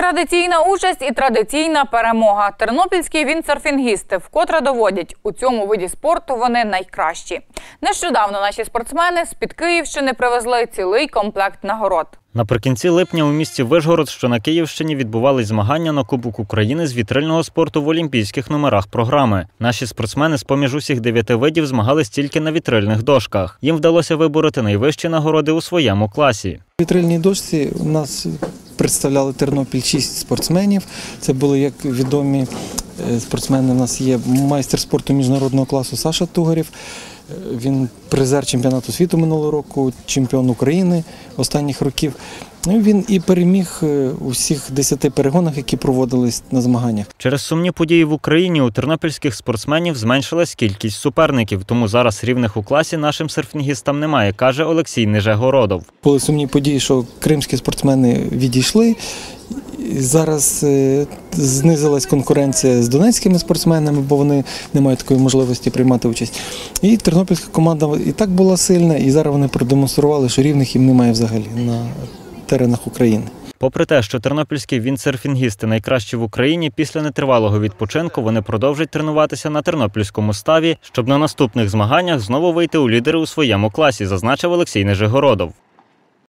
Традиційна участь і традиційна перемога. Тернопільські віндсерфінгісти вкотре доводять, у цьому виді спорту вони найкращі. Нещодавно наші спортсмени з під Київщини привезли цілий комплект нагород. Наприкінці липня у місті Вишгород, що на Київщині, відбувались змагання на Кубок України з вітрильного спорту в олімпійських номерах програми. Наші спортсмени з поміж усіх дев'яти видів змагались тільки на вітрильних дошках. Їм вдалося вибороти найвищі нагороди у своєму класі. У вітрильній дошці у нас представляли Тернопіль шість спортсменів. Це були як відомі е, спортсмени. У нас є майстер спорту міжнародного класу Саша Тугарів. Він призер чемпіонату світу минулого року, чемпіон України останніх років. Ну, Він і переміг е, у всіх десяти перегонах, які проводились на змаганнях. Через сумні події в Україні у тернопільських спортсменів зменшилась кількість суперників, тому зараз рівних у класі нашим серфінгістам немає, каже Олексій Нижегородов. Були сумні події, що кримські спортсмени відійшли. Зараз е, знизилась конкуренція з донецькими спортсменами, бо вони не мають такої можливості приймати участь. І тернопільська команда і так була сильна, і зараз вони продемонстрували, що рівних їм немає взагалі на теренах України. Попри те, що тернопільські віндсерфінгісти найкращі в Україні, після нетривалого відпочинку вони продовжать тренуватися на тернопільському ставі, щоб на наступних змаганнях знову вийти у лідери у своєму класі, зазначив Олексій Нижегородов.